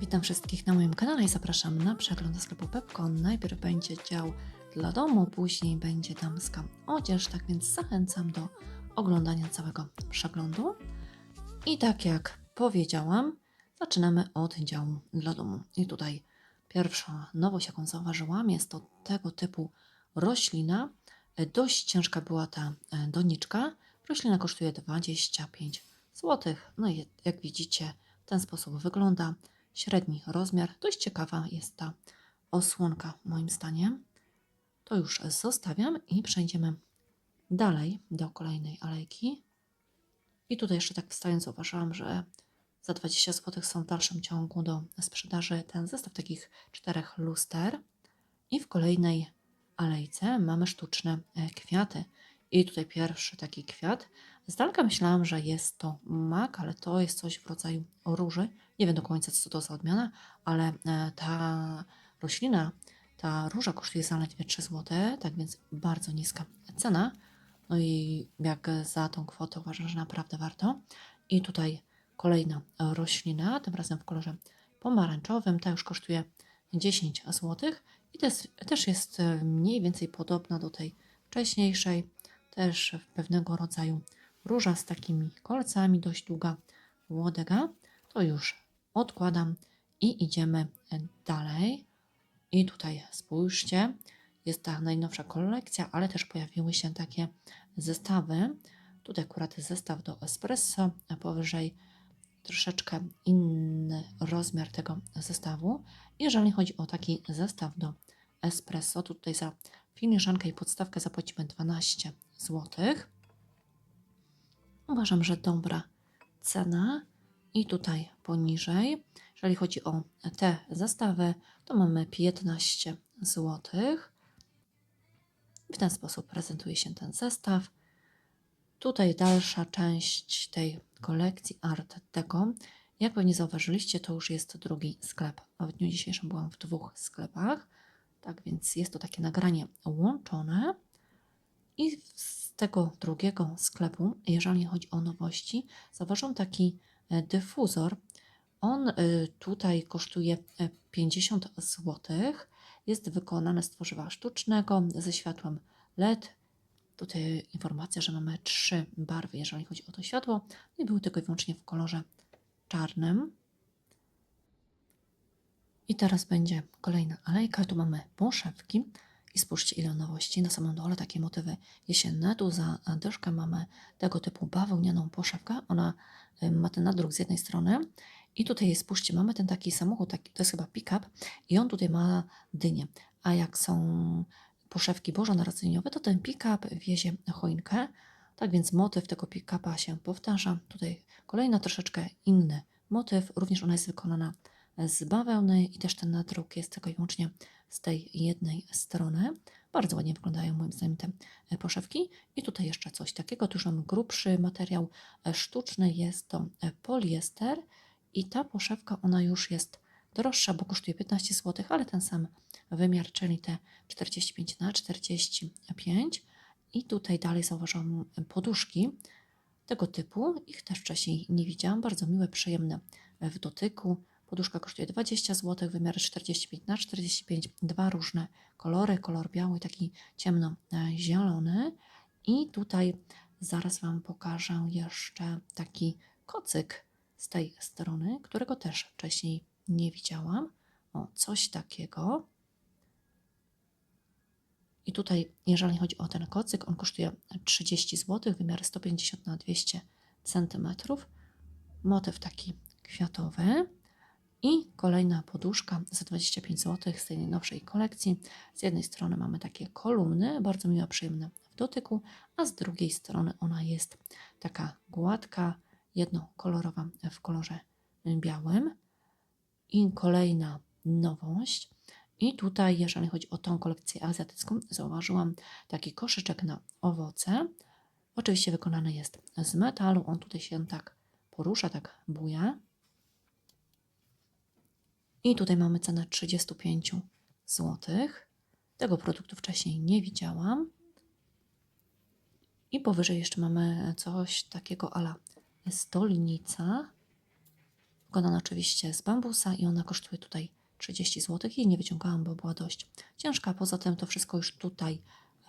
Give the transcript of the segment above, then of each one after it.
Witam wszystkich na moim kanale i zapraszam na przegląd do sklepu Pepko. Najpierw będzie dział dla domu, później będzie damska odzież, tak więc zachęcam do oglądania całego przeglądu. I tak jak powiedziałam, zaczynamy od działu dla domu. I tutaj pierwsza nowość, jaką zauważyłam, jest to tego typu roślina. Dość ciężka była ta e, doniczka. Roślina kosztuje 25 zł. No i jak widzicie, w ten sposób wygląda średni rozmiar. Dość ciekawa jest ta osłonka, moim zdaniem. To już zostawiam i przejdziemy dalej do kolejnej alejki. I tutaj jeszcze tak wstając zauważyłam, że za 20 zł są w dalszym ciągu do sprzedaży ten zestaw takich czterech luster. I w kolejnej alejce mamy sztuczne e, kwiaty. I tutaj pierwszy taki kwiat. Z daleka myślałam, że jest to mak, ale to jest coś w rodzaju róży. Nie wiem do końca, co to za odmiana, ale e, ta roślina, ta róża kosztuje zaledwie 3 zł, tak więc bardzo niska cena. No i jak za tą kwotę uważam, że naprawdę warto. I tutaj kolejna roślina, tym razem w kolorze pomarańczowym. Ta już kosztuje 10 zł i też, też jest e, mniej więcej podobna do tej wcześniejszej. Też pewnego rodzaju róża z takimi kolcami, dość długa łodega. To już odkładam i idziemy dalej. I tutaj spójrzcie, jest ta najnowsza kolekcja, ale też pojawiły się takie zestawy. Tutaj akurat zestaw do espresso, a powyżej troszeczkę inny rozmiar tego zestawu. Jeżeli chodzi o taki zestaw do espresso, to tutaj za filiżankę i podstawkę zapłacimy 12 zł. Uważam, że dobra cena. I tutaj poniżej, jeżeli chodzi o te zestawy, to mamy 15 zł. W ten sposób prezentuje się ten zestaw. Tutaj dalsza część tej kolekcji Art Deco. Jak pewnie zauważyliście, to już jest drugi sklep. A w dniu dzisiejszym byłam w dwóch sklepach. Tak więc jest to takie nagranie łączone. I z tego drugiego sklepu, jeżeli chodzi o nowości, zauważyłam taki dyfuzor. On e, tutaj kosztuje e, 50 zł. Jest wykonany z tworzywa sztucznego ze światłem LED. Tutaj informacja, że mamy trzy barwy, jeżeli chodzi o to światło. I były tylko i wyłącznie w kolorze czarnym. I teraz będzie kolejna alejka. Tu mamy poszewki. I spójrzcie, ile nowości. Na samym dole takie motywy jesienne. Tu za dyszkę mamy tego typu bawełnianą poszewkę. Ona y, ma ten nadruk z jednej strony. I tutaj, spójrzcie, mamy ten taki samochód, taki, to jest chyba pick-up. I on tutaj ma dynię. A jak są poszewki bożonarodzeniowe, to ten pick-up wiezie choinkę. Tak więc motyw tego pick-upa się powtarza. Tutaj kolejna troszeczkę inny motyw. Również ona jest wykonana z bawełny i też ten nadruk jest tylko i wyłącznie z tej jednej strony. Bardzo ładnie wyglądają moim zdaniem te e, poszewki. I tutaj jeszcze coś takiego, tu już mam grubszy materiał e, sztuczny, jest to e, poliester. I ta poszewka ona już jest droższa, bo kosztuje 15 zł, ale ten sam wymiar, czyli te 45 na 45 i tutaj dalej zauważam poduszki tego typu, ich też wcześniej nie widziałam, bardzo miłe, przyjemne w dotyku, Poduszka kosztuje 20 zł, wymiary 45 na 45, dwa różne kolory, kolor biały taki ciemno-zielony. I tutaj zaraz Wam pokażę jeszcze taki kocyk z tej strony, którego też wcześniej nie widziałam. O, coś takiego. I tutaj, jeżeli chodzi o ten kocyk, on kosztuje 30 zł, wymiary 150 na 200 cm. Motyw taki kwiatowy. I kolejna poduszka za 25 zł z tej najnowszej kolekcji. Z jednej strony mamy takie kolumny, bardzo miła, przyjemna w dotyku, a z drugiej strony ona jest taka gładka, jednokolorowa w kolorze białym. I kolejna nowość. I tutaj, jeżeli chodzi o tą kolekcję azjatycką, zauważyłam taki koszyczek na owoce. Oczywiście wykonany jest z metalu. On tutaj się tak porusza, tak buja. I tutaj mamy cenę 35 zł. Tego produktu wcześniej nie widziałam. I powyżej jeszcze mamy coś takiego ala stolnica. wykonana oczywiście z bambusa i ona kosztuje tutaj 30 zł. Jej nie wyciągałam, bo była dość ciężka. Poza tym to wszystko już tutaj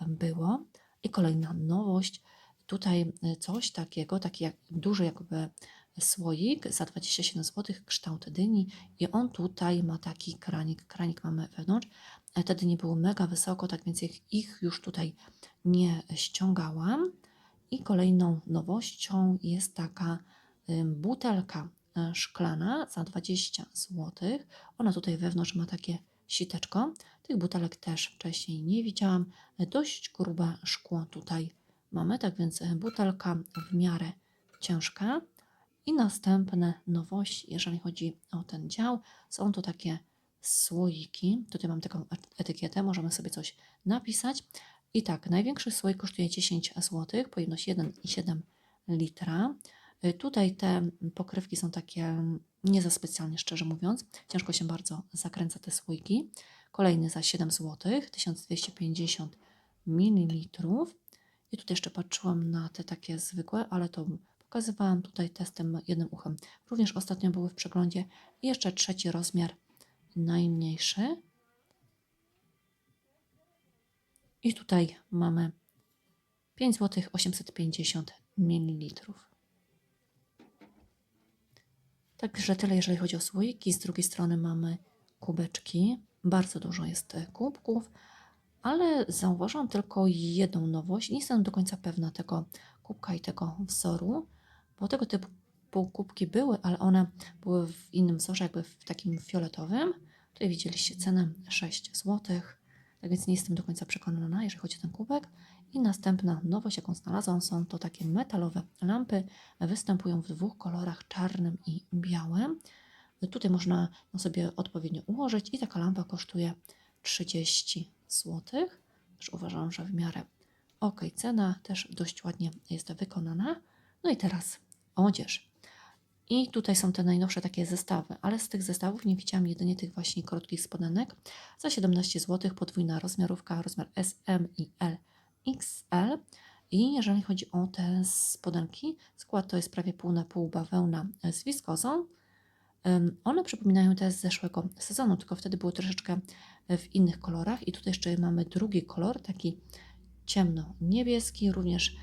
było. I kolejna nowość. Tutaj y, coś takiego, taki jak, duży jakby słoik za 27 zł, kształt dyni i on tutaj ma taki kranik. Kranik mamy wewnątrz. E, Te dynie były mega wysoko, tak więc ich, już tutaj nie ściągałam. I kolejną nowością jest taka butelka e, szklana za 20 zł. Ona tutaj wewnątrz ma takie siteczko. Tych butelek też wcześniej nie widziałam. E, Dość grube szkło tutaj mamy, tak więc butelka w miarę ciężka. I następne nowości, jeżeli chodzi o ten dział, są to takie słoiki. Tutaj mam taką et- etykietę, możemy sobie coś napisać. I tak, największy słoik kosztuje 10 zł, pojemność 1,7 litra. Y, Tutaj te pokrywki są takie mm, nie za specjalnie, szczerze mówiąc. Ciężko się bardzo zakręca te słoiki. Kolejny za 7 zł, 1250 ml. I tutaj jeszcze patrzyłam na te takie zwykłe, ale to pokazywałam tutaj testem jednym uchem. Również ostatnio były w przeglądzie. Jeszcze trzeci rozmiar, najmniejszy. I tutaj mamy 5 zł 850 ml. Także tyle, jeżeli chodzi o słoiki. Z drugiej strony mamy kubeczki. Bardzo dużo jest e, kubków, ale zauważam tylko jedną nowość. Nie jestem do końca pewna tego kubka i tego wzoru, bo tego typu kubki były, ale one były w innym wzorze, jakby w takim fioletowym. Tutaj widzieliście cenę 6 zł. Tak więc nie jestem do końca przekonana, jeżeli chodzi o ten kubek. I następna nowość, jaką znalazłam, są to takie metalowe lampy. Występują w dwóch kolorach, czarnym i białym. Tutaj można sobie odpowiednio ułożyć i taka lampa kosztuje 30 zł. Uważam, że w miarę ok cena, też dość ładnie jest wykonana. No i teraz odzież. I tutaj są te najnowsze takie zestawy, ale z tych zestawów nie widziałam jedynie tych właśnie krótkich spodenek. Za 17 zł podwójna rozmiarówka, rozmiar S, M i L, XL. I jeżeli chodzi o te spodenki, skład to jest prawie pół na pół bawełna z wiskozą. One przypominają te z zeszłego sezonu, tylko wtedy były troszeczkę w innych kolorach. I tutaj jeszcze mamy drugi kolor, taki ciemno-niebieski, również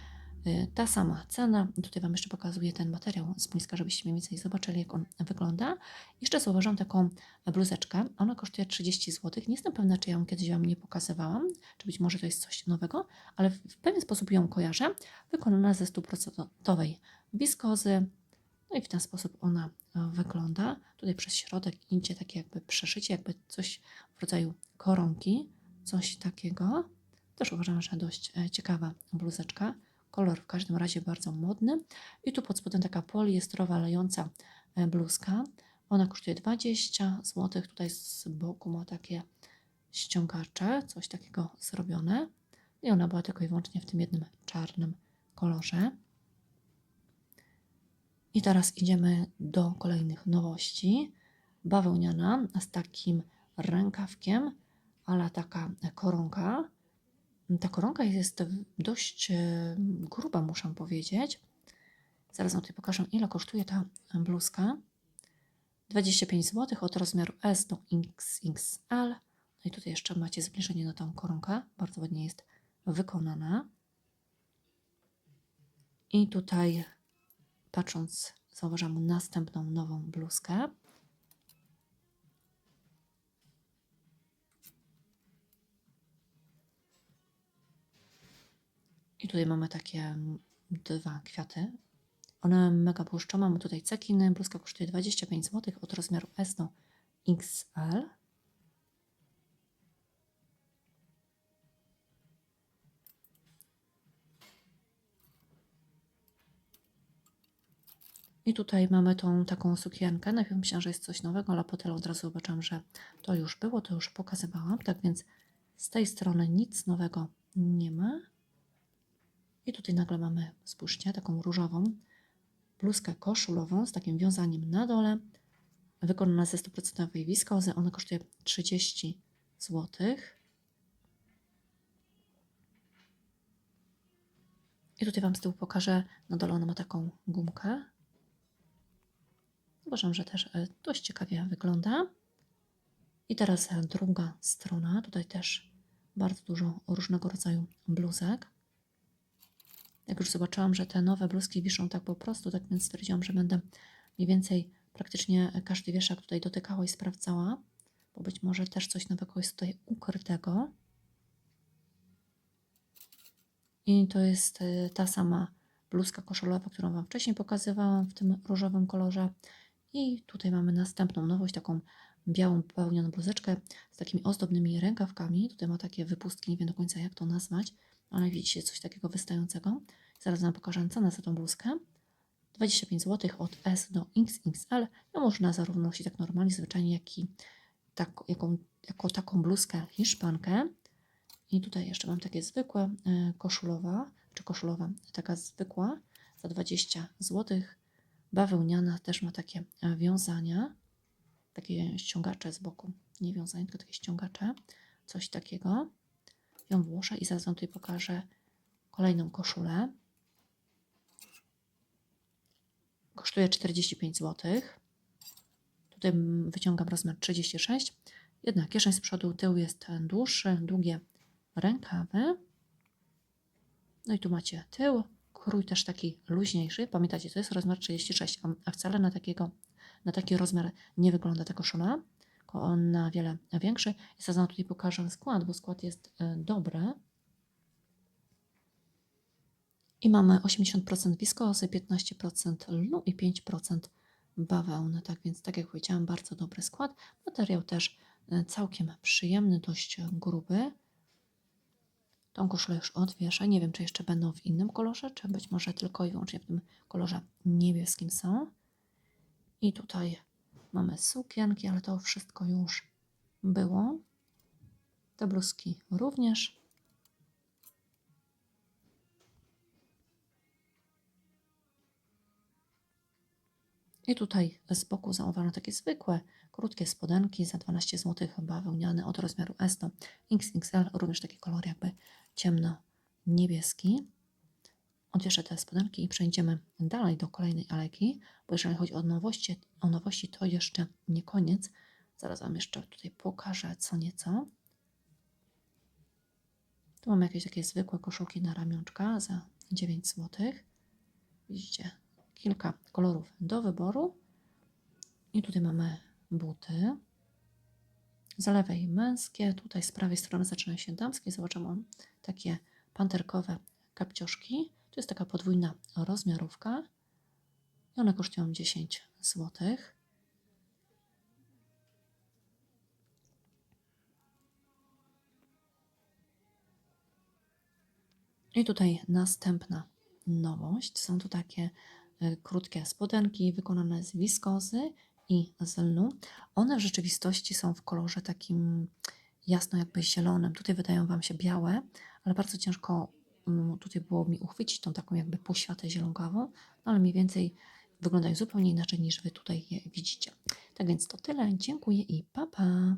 ta sama cena. Tutaj Wam jeszcze pokazuję ten materiał z bliska, żebyście mniej więcej zobaczyli, jak on wygląda. Jeszcze zauważyłam taką bluzeczkę. Ona kosztuje 30 zł. Nie jestem pewna, czy ja ją kiedyś Wam nie pokazywałam, czy być może to jest coś nowego, ale w w pewien sposób ją kojarzę. Wykonana ze 100% wiskozy. No i w ten sposób ona e, wygląda. Tutaj przez środek idzie takie jakby przeszycie, jakby coś w rodzaju koronki, coś takiego. Też uważam, że dość e, ciekawa bluzeczka. Kolor w każdym razie bardzo modny. I tu pod spodem taka poliestrowa lejąca e, bluzka. Ona kosztuje 20 zł. Tutaj z boku ma takie ściągacze, coś takiego zrobione. I ona była tylko i wyłącznie w tym jednym czarnym kolorze. I teraz idziemy do kolejnych nowości. Bawełniana z takim rękawkiem, ale taka koronka. Ta koronka jest dość e, gruba, muszę powiedzieć. Zaraz Wam tutaj pokażę, ile kosztuje ta bluzka. 25 zł od rozmiaru S do XXL. No i tutaj jeszcze macie zbliżenie na tą koronkę. Bardzo ładnie jest wykonana. I tutaj patrząc, zauważam następną nową bluzkę. I tutaj mamy takie mm, dwa kwiaty. One mega błyszczą. Mamy tutaj cekiny. Bluzka kosztuje 25 zł od rozmiaru S do XL. I tutaj mamy tą taką sukienkę. Najpierw myślałam, że jest coś nowego, ale potem od razu zobaczyłam, że to już było, to już pokazywałam. Tak więc z tej strony nic nowego nie ma. I tutaj nagle mamy, spójrzcie, taką różową bluzkę koszulową z takim wiązaniem na dole. Wykonana ze 100% wiskozy. Ona kosztuje 30 zł. I tutaj Wam z tyłu pokażę. Na dole ona ma taką gumkę. Uważam, że też e, dość ciekawie wygląda. I teraz e, druga strona. Tutaj też bardzo dużo różnego rodzaju bluzek. Jak już zobaczyłam, że te nowe bluzki wiszą tak po prostu, tak więc stwierdziłam, że będę mniej więcej praktycznie każdy wieszak tutaj dotykała i sprawdzała, bo być może też coś nowego jest tutaj ukrytego. I to jest y, ta sama bluzka koszulowa, którą Wam wcześniej pokazywałam w tym różowym kolorze. I tutaj mamy następną nowość, taką białą pełnioną bluzeczkę z takimi ozdobnymi rękawkami. Tutaj ma takie wypustki, nie wiem do końca jak to nazwać, ale widzicie coś takiego wystającego. Zaraz Wam pokażę cenę za tą bluzkę. 25 zł od S do XXL. No można zarówno nosić tak normalnie, zwyczajnie, jak i tak, jaką, jako taką bluzkę hiszpankę. I tutaj jeszcze mam takie zwykłe e, koszulowa, czy koszulowa, taka zwykła za 20 zł. Bawełniana też ma takie e, wiązania, takie ściągacze z boku. Nie wiązania, tylko takie ściągacze. Coś takiego. Ją włożę i zaraz Wam tutaj pokażę kolejną koszulę. Kosztuje 45 zł. Tutaj wyciągam rozmiar 36. Jedna kieszeń z przodu, tył jest dłuższy, długie rękawy. No i tu macie tył, krój też taki luźniejszy. Pamiętacie, to jest rozmiar 36, a- a wcale na, takiego, na taki rozmiar nie wygląda ta koszula, tylko on na wiele większy. I zaraz tutaj pokażę skład, bo skład jest e, dobry. I mamy 80% wiskozy, 15% lnu i 5% bawełny. Tak więc, tak jak powiedziałam, bardzo dobry skład. Materiał też e, całkiem przyjemny, dość gruby. Tą koszulę już odwieszę. Nie wiem, czy jeszcze będą w innym kolorze, czy być może tylko i wyłącznie w tym kolorze niebieskim są. I tutaj mamy sukienki, ale to wszystko już było. Te bluzki również. I tutaj z boku zauważam takie zwykłe, krótkie spodenki za 12 zł, bawełniane od rozmiaru S do XXL, również taki kolor jakby ciemno-niebieski. Odwieszę te spodenki i przejdziemy dalej do kolejnej aleki, bo jeżeli chodzi o nowości, o nowości, to jeszcze nie koniec. Zaraz Wam jeszcze tutaj pokażę co nieco. Tu mamy jakieś takie zwykłe koszulki na ramionczka za 9 zł. Widzicie, kilka kolorów do wyboru. I tutaj mamy buty. Z lewej męskie, tutaj z prawej strony zaczynają się damskie. Zobaczymy takie panterkowe kapcioszki. To jest taka podwójna rozmiarówka. I one kosztują 10 zł. I tutaj następna nowość. Są tu takie y, krótkie spodenki wykonane z wiskozy i z lnu. One w rzeczywistości są w kolorze takim jasno jakby zielonym. Tutaj wydają Wam się białe, ale bardzo ciężko tutaj było mi uchwycić tą taką jakby poświatę zielonkową, no ale mniej więcej wyglądają zupełnie inaczej niż Wy tutaj je widzicie. Tak więc to tyle. Dziękuję i pa pa!